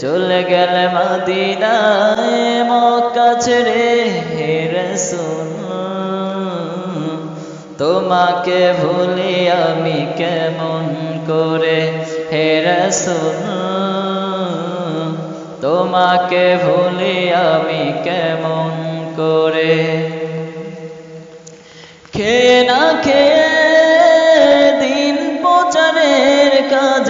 চলে গেলে মাদিনায় মক্কা ছেড়ে হে রসুল তোমাকে ভুলি আমি কেমন করে হে রসুল তোমাকে ভুলি আমি কেমন করে খেয়ে না খেয়ে দিন প্রচারের কাজে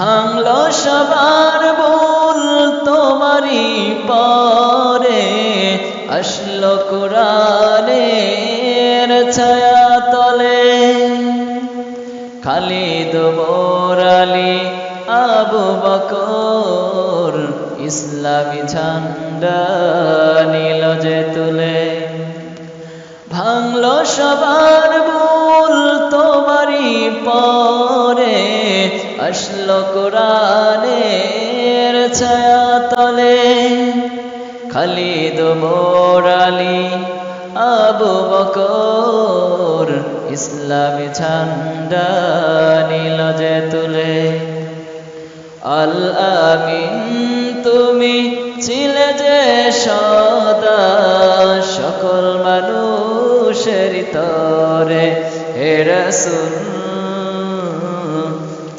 ভাঙল সবার বল তোমারি পরে। আসলো কোরআনের ছায়া তলে খালিদ মোরালি আবু বকর, ইসলামী ঝান্ডা নীল যে তুলে। ভাঙল সবার ভুল তোমারই পরে। আসলো কোরআনের ছায়া তলে খালিদ মোরালি আবু বকর, ইসলামী ঝান্ডা নীল যে তুলে। আল আমিন, তুমি ছিলে যে সদা, সকল মানুষের তরে। হে রসুল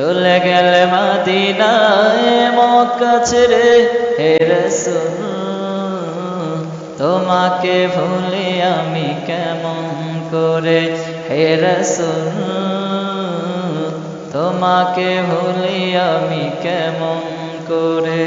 চলে গেলে মাদিনায় কাছে রে হে রসুল, তোমাকে ভুলে আমি কেমন করে? হে সুন তোমাকে ভুলে আমি কেমন করে?